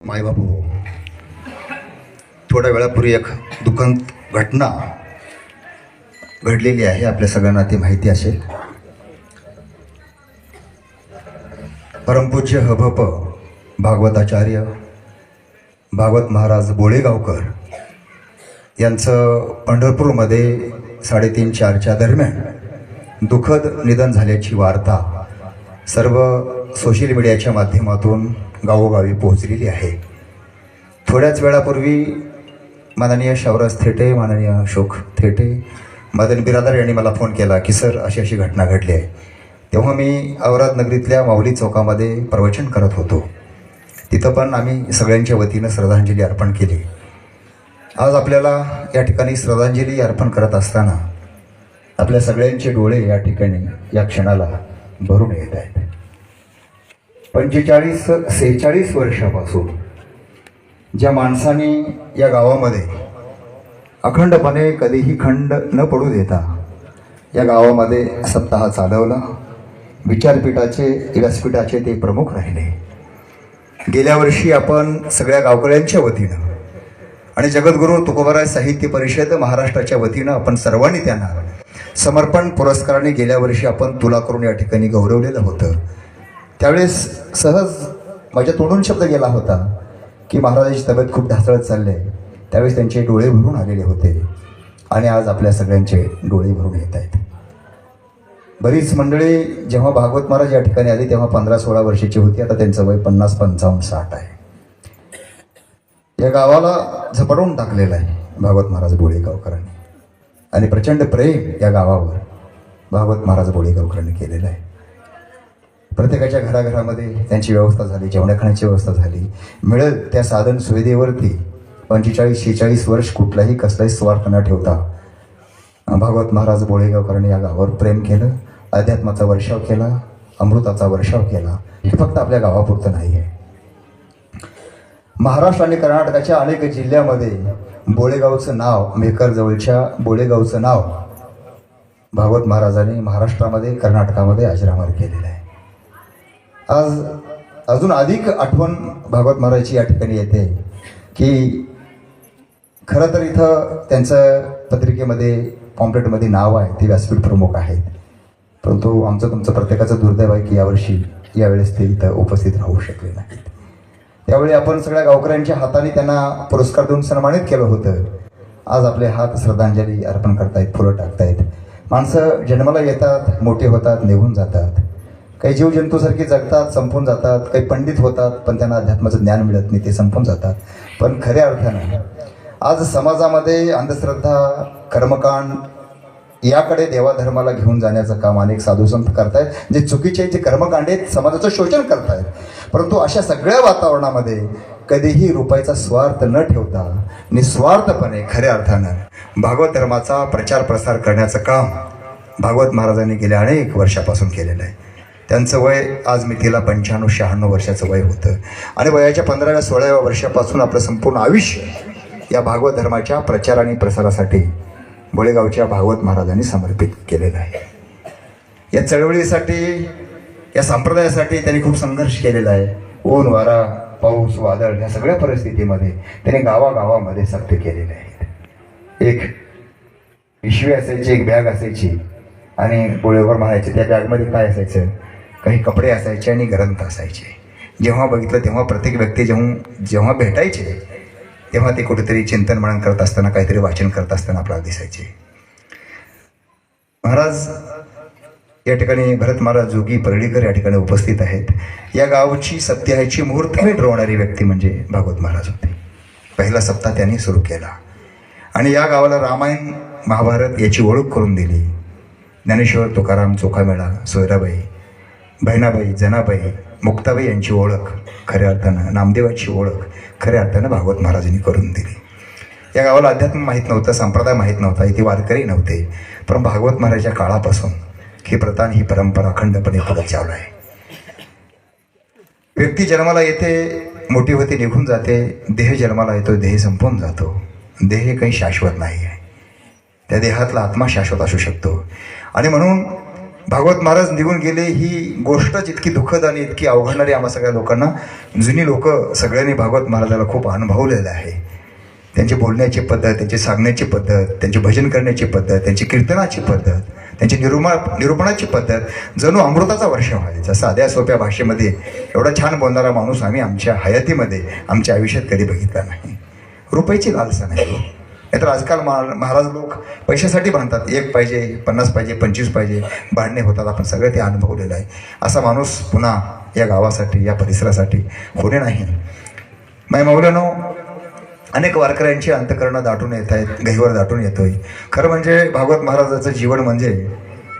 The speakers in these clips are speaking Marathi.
मायबापू थोड्या वेळापूर्वी एक दुःखद घटना घडलेली आहे आपल्या सगळ्यांना ती माहिती असेल. परमपूज्य हभप भागवताचार्य भागवत महाराज बोळेगावकर यांचं पंढरपूरमध्ये साडेतीन चारच्या दरम्यान दुःखद निधन झाल्याची वार्ता सर्व सोशल मीडियाच्या माध्यमातून गावोगावी पोहोचलेली आहे. थोड्याच वेळापूर्वी माननीय शौरस थेटे माननीय अशोक थेटे मदन बिरादार यांनी मला फोन केला की सर अशी अशी घटना घडली आहे. तेव्हा मी औराद नगरीतल्या माऊली चौकामध्ये प्रवचन करत होतो. तिथं पण आम्ही सगळ्यांच्या वतीनं श्रद्धांजली अर्पण केली. आज आपल्याला या ठिकाणी श्रद्धांजली अर्पण करत असताना आपल्या सगळ्यांचे डोळे या ठिकाणी या क्षणाला भरून येत आहेत. पंचेचाळीस सेहेचाळीस वर्षापासून ज्या माणसाने या गावामध्ये अखंडपणे कधीही खंड न पडू देता या गावामध्ये सप्ताह चालवला विचारपीठाचे व्यासपीठाचे ते प्रमुख राहिले. गेल्या वर्षी आपण सगळ्या गावकऱ्यांच्या वतीनं आणि जगद्गुरू तुकोबाराय साहित्य परिषद महाराष्ट्राच्या वतीनं आपण सर्वांनी त्यांना समर्पण पुरस्काराने गेल्या वर्षी आपण तुला करून या ठिकाणी गौरवलेलं होतं. त्यावेळेस सहज माझ्या तोंडून शब्द गेला होता की महाराजांची तब्येत खूप ढासळत चालली आहे. त्यावेळेस त्यांचे डोळे भरून आलेले होते. आणि आज आपल्या सगळ्यांचे डोळे भरून येत आहेत. बरीच मंडळी जेव्हा भागवत महाराज या ठिकाणी आली तेव्हा पंधरा सोळा वर्षाची होती. आता त्यांचं वय पन्नास पंचावन्न साठ आहे. या गावाला झपाटून टाकलेलं आहे भागवत महाराज बोळेगावकरांनी. आणि प्रचंड प्रेम या गावावर भागवत महाराज बोळेगावकरांनी केलेलं आहे. प्रत्येकाच्या घराघरामध्ये त्यांची व्यवस्था झाली जेवण्याखाण्याची व्यवस्था झाली. मिळेल त्या साधन सुविधेवरती पंचेचाळीस शेहेचाळीस वर्ष कुठलाही कसलाही स्वार्थ न ठेवता भागवत महाराज बोळेगावकरांनी या गावावर प्रेम केलं अध्यात्माचा वर्षाव केला अमृताचा वर्षाव केला. हे फक्त आपल्या गावापुरतं नाही आहे. महाराष्ट्र आणि कर्नाटकाच्या अनेक जिल्ह्यामध्ये बोळेगावचं नाव मेकरजवळच्या बोळेगावचं नाव भागवत महाराजांनी महाराष्ट्रामध्ये कर्नाटकामध्ये अजरामर केलेलं आहे. आज अजून अधिक आठवण भागवत महाराजची या ठिकाणी येते की खरं तर इथं त्यांचं पत्रिकेमध्ये पॉम्पलेटमध्ये नाव आहे ते व्यासपीठ प्रमुख आहेत. परंतु आमचं तुमचं प्रत्येकाचं दुर्दैव आहे की यावर्षी यावेळेस ते इथं उपस्थित राहू शकले नाहीत. त्यावेळी आपण सगळ्या गावकऱ्यांच्या हाताने त्यांना पुरस्कार देऊन सन्मानित केलं होतं. आज आपले हात श्रद्धांजली अर्पण करतायत फुलं टाकतायत. माणसं जन्माला येतात मोठे होतात निघून जातात. काही जीवजंतूसारखे जगतात संपून जातात काही पंडित होतात पण त्यांना अध्यात्माचं ज्ञान मिळत नाही ते संपून जातात. पण खऱ्या अर्थानं आज समाजामध्ये अंधश्रद्धा कर्मकांड याकडे देवाधर्माला घेऊन जाण्याचं काम अनेक साधू संत करतायत जे चुकीचे जे कर्मकांड आहेत समाजाचं शोषण करतायत. परंतु अशा सगळ्या वातावरणामध्ये कधीही रुपयाचा स्वार्थ न ठेवता निस्वार्थपणे खऱ्या अर्थानं भागवत धर्माचा प्रचार प्रसार करण्याचं काम भागवत महाराजांनी गेल्या अनेक वर्षापासून केलेलं आहे. त्यांचं वय आज मितीला पंच्याण्णव शहाण्णव वर्षाचं वय होतं. आणि वयाच्या पंधराव्या सोळाव्या वर्षापासून आपलं संपूर्ण आयुष्य या भागवत धर्माच्या प्रचार आणि प्रसारासाठी बोळेगावच्या भागवत महाराजांनी समर्पित केलेलं आहे. या चळवळीसाठी या संप्रदायासाठी त्यांनी खूप संघर्ष केलेला आहे. ऊन वारा पाऊस वादळ या सगळ्या परिस्थितीमध्ये त्यांनी गावागावामध्ये सत्य केलेले आहेत. एक पिशवी असायची एक बॅग असायची आणि पोळेवर म्हणायचे त्या बॅगमध्ये काय असायचं? काही कपडे असायचे आणि ग्रंथ असायचे. जेव्हा बघितलं तेव्हा प्रत्येक व्यक्ती जेव्हा जेव्हा भेटायचे तेव्हा ते कुठेतरी चिंतन मनन करत असताना काहीतरी वाचन करत असताना आपल्याला दिसायचे. महाराज या ठिकाणी भरत महाराज जोगी परळीकर या ठिकाणी उपस्थित आहेत. या गावची सत्याची मुहूर्तमेट रोवणारी व्यक्ती म्हणजे भागवत महाराज होते. पहिला सप्ताह त्यांनी सुरू केला. आणि या गावाला रामायण महाभारत याची ओळख करून दिली. ज्ञानेश्वर तुकाराम चोखामेळा सोयराबाई बहिणाबाई जनाबाई मुक्ताबाई यांची ओळख खऱ्या अर्थानं नामदेवाची ओळख खऱ्या अर्थानं भागवत महाराजांनी करून दिली. या गावाला अध्यात्म माहीत नव्हतं संप्रदाय माहीत नव्हता इथे वारकरी नव्हते. पण भागवत महाराजच्या काळापासून ही प्रथा आणि ही परंपरा अखंडपणे पुढे चालू आहे. व्यक्ती जन्माला येते मोठी होते निघून जाते देह जन्माला येतो देह संपून जातो. देह काही शाश्वत नाही आहे त्या देहातला आत्मा शाश्वत असू शकतो. आणि म्हणून भागवत महाराज निघून गेले ही गोष्टच इतकी दुःखद आणि इतकी अवघडणारी आम्हा सगळ्या लोकांना जुनी लोक सगळ्यांनी भागवत महाराजाला खूप अनुभवलेलं आहे. त्यांची बोलण्याची पद्धत त्यांची सांगण्याची पद्धत त्यांची भजन करण्याची पद्धत त्यांची कीर्तनाची पद्धत त्यांची निरुमा निरूपणाची पद्धत जणू अमृताचा वर्ष व्हायचा. साध्या सोप्या भाषेमध्ये एवढा छान बोलणारा माणूस आम्ही आमच्या हयातीमध्ये आमच्या आयुष्यात कधी बघितला नाही. रुपयाची लालसा नाही हो. नाहीतर आजकाल महा- महाराज लोक पैशासाठी भांडतात एक पाहिजे पन्नास पाहिजे पंचवीस पाहिजे भांडणे होतात. आपण सगळं ते अनुभवलेलं आहे. असा माणूस पुन्हा या गावासाठी या परिसरासाठी होणे नाही. माय मौल्यानो अनेक वारकऱ्यांची अंतकरणं दाटून येत आहेत गहीवर दाटून येतोय. खरं म्हणजे भागवत महाराजाचं जीवन म्हणजे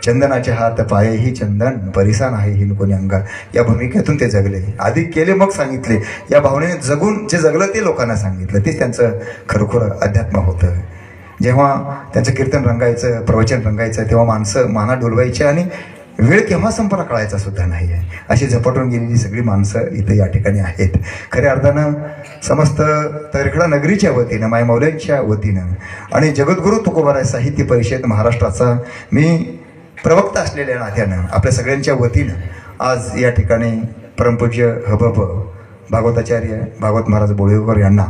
चंदनाचे हात पाये ही चंदन परिसा नाही ही कोणी अंगा या भूमिकेतून ते जगले. आधी केले मग सांगितले. या भावनेने जगून जे जगलं ते लोकांना सांगितलं. तेच त्यांचं खरोखर अध्यात्म होतं. जेव्हा त्यांचं कीर्तन रंगायचं प्रवचन रंगायचं तेव्हा माणसं माना डोलवायची आणि वेळ केव्हा संपला कळायचा सुद्धा नाही आहे अशी झपाटून गेलेली सगळी माणसं इथं या ठिकाणी आहेत. खऱ्या अर्थानं समस्त तरखडा नगरीच्या वतीनं माय मौल्यांच्या वतीनं आणि जगद्गुरू तुकोबाराय साहित्य परिषद महाराष्ट्राचा मी प्रवक्ता असलेल्या नात्यानं आपल्या सगळ्यांच्या वतीनं आज या ठिकाणी परमपूज्य हबब भागवताचार्य भागवत महाराज बोळेकर यांना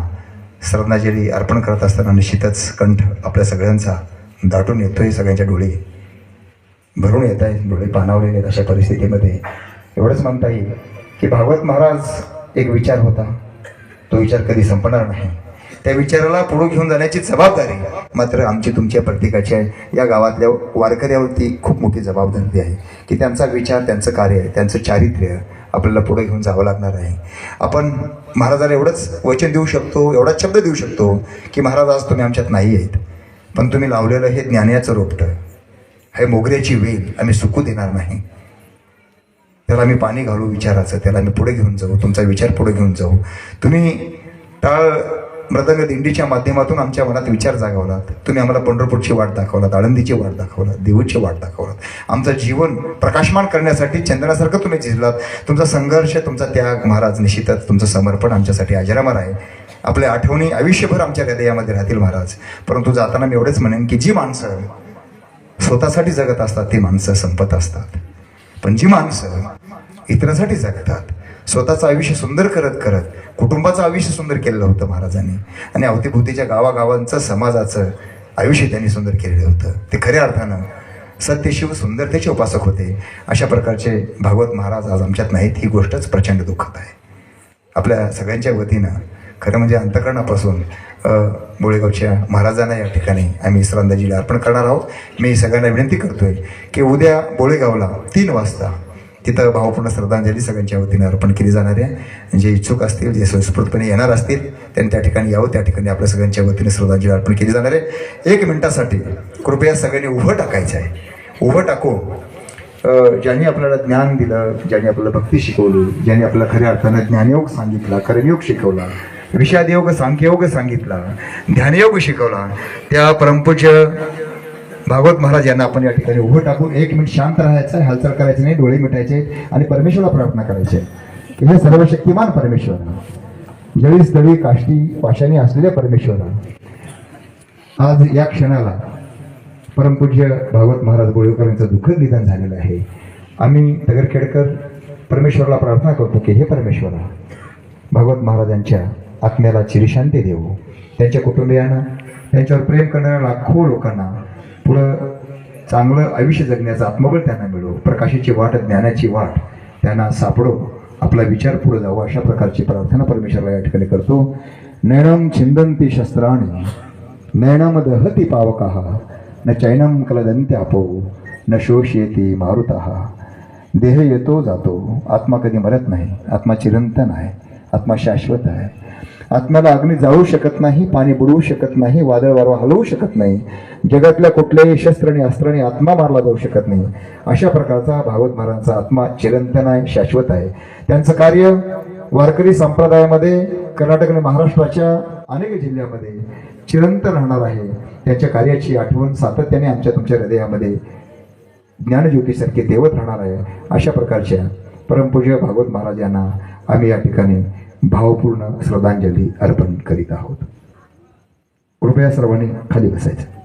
श्रद्धांजली अर्पण करत असताना निश्चितच कंठ आपल्या सगळ्यांचा दाटून येतोय सगळ्यांच्या डोळे भरून येत आहेत डोळे पाणावलेले आहेत अशा परिस्थितीमध्ये. एवढंच म्हणता येईल की भागवत महाराज एक विचार होता तो विचार कधी संपणार नाही. त्या विचाराला पुढे घेऊन जाण्याची जबाबदारी. मात्र आमची तुमच्या प्रत्येकाची आहे. या गावातल्या वारकऱ्यावरती खूप मोठी जबाबदारी आहे. की त्यांचा विचार त्यांचं कार्य त्यांचं चारित्र्य आपल्याला पुढे घेऊन जावं लागणार आहे. आपण महाराजाला एवढंच वचन देऊ शकतो एवढाच शब्द देऊ शकतो की महाराज आज तुम्ही आमच्यात नाही आहेत. पण तुम्ही लावलेलं हे ज्ञानाचं रोपटं हे मोगऱ्याची वेल आम्ही सुकू देणार नाही. त्याला आम्ही पाणी घालू विचाराचं त्याला आम्ही पुढे घेऊन जाऊ तुमचा विचार पुढे घेऊन जाऊ. तुम्ही टाळ मृदंग दिंडीच्या माध्यमातून आमच्या मनात विचार जागवलात तुम्ही आम्हाला पंढरपूरची वाट दाखवलात आळंदीची वाट दाखवलात देऊची वाट दाखवलात. आमचं जीवन प्रकाशमान करण्यासाठी चंदनासारखं तुम्ही झिजलात तुमचा संघर्ष तुमचा त्याग महाराज निश्चितच तुमचं समर्पण आमच्यासाठी अजरामर आहे. आपल्या आठवणी आयुष्यभर आमच्या हृदयामध्ये राहतील महाराज. परंतु जाताना मी एवढंच म्हणेन की जी माणसं स्वतःसाठी जगत असतात ती माणसं संपत असतात. पण जी माणसं इतरांसाठी जगतात स्वतःचं आयुष्य सुंदर करत करत कुटुंबाचं आयुष्य सुंदर केलेलं होतं महाराजांनी. आणि अवतीभोवतीच्या गावागावांचं समाजाचं आयुष्य त्यांनी सुंदर केलेलं होतं. ते खऱ्या अर्थानं सत्यशिव सुंदरतेचे उपासक होते. अशा प्रकारचे भागवत महाराज आज आमच्यात नाहीत. ही गोष्टच प्रचंड दुःखत आहे. आपल्या सगळ्यांच्या वतीनं खरं म्हणजे अंतकरणापासून बोळेगावच्या महाराजांना या ठिकाणी आम्ही श्रद्धांजली अर्पण करणार आहोत. मी सगळ्यांना विनंती करतोय की उद्या बोळेगावला तीन वाजता तिथं भावपूर्ण श्रद्धांजली सगळ्यांच्या वतीनं अर्पण केली जाणार आहे. जे इच्छुक असतील जे स्वस्फूर्तपणे येणार असतील त्यांनी त्या ठिकाणी यावं. त्या ठिकाणी आपल्या सगळ्यांच्या वतीने श्रद्धांजली अर्पण केली जाणार आहे. एक मिनिटासाठी कृपया सगळ्यांनी उभं टाकायचं आहे. उभं टाकू ज्यांनी आपल्याला ज्ञान दिलं ज्यांनी आपल्याला भक्ती शिकवली ज्यांनी आपल्याला खऱ्या अर्थानं ज्ञानयोग सांगितला कर्मयोग शिकवला विषादयोग सांख्ययोग सांगितला ध्यानयोग शिकवला त्या परमपूज्य भागवत महाराज यांना आपण या ठिकाणी उभं टाकून एक मिनिट शांत राहायचं हालचाल करायची नाही डोळे मिटायचे आणि परमेश्वराला प्रार्थना करायची हे हे सर्वशक्तिमान परमेश्वर. जळी स्थळी काष्टी पाशाने असलेल्या परमेश्वरा. आज या क्षणाला परमपूज्य भागवत महाराज गोळेकर यांचं दुःखद निधन झालेलं आहे. आम्ही तगरखेडकर परमेश्वराला प्रार्थना करतो की हे परमेश्वरा भागवत महाराजांच्या आत्म्याला चिरशांती देऊ त्यांच्या कुटुंबियांना त्यांच्यावर प्रेम करणाऱ्या लाखो लोकांना पुढं चांगलं आयुष्य जगण्याचं आत्मबळ त्यांना मिळो. प्रकाशाची वाट ज्ञानाची वाट त्यांना सापडो. आपला विचार पुढे जावं. अशा प्रकारची प्रार्थना परमेश्वरला या ठिकाणी करतो. नैनम छिंदंती शस्त्राणी नैनम दहती पावकः न चैनम कलदंत्यापो न शोषयेती मारुतः। देह येतो जातो. आत्मा कधी मरत नाही. आत्मा चिरंतन आहे आत्मा शाश्वत आहे. आत्म्याला अग्नी जाळू शकत नाही पाणी बुडवू शकत नाही वादळ वारवा हलवू शकत नाही. जगातल्या कुठल्याही शस्त्र आणि अस्त्राने आत्मा मारला जाऊ शकत नाही. अशा प्रकारचा भागवत महाराजांचा आत्मा चिरंतन आहे शाश्वत आहे. त्यांचं कार्य वारकरी संप्रदायामध्ये कर्नाटक आणि महाराष्ट्राच्या अनेक जिल्ह्यामध्ये चिरंत राहणार आहे. त्यांच्या कार्याची आठवण सातत्याने आमच्या तुमच्या हृदयामध्ये ज्ञानज्योतीसारखे देवत राहणार आहे. अशा प्रकारच्या परमपूज्य भागवत महाराज यांना आम्ही या ठिकाणी भावपूर्ण श्रद्धांजली अर्पण करीत आहोत. कृपया सर्वांनी खाली बसायचं.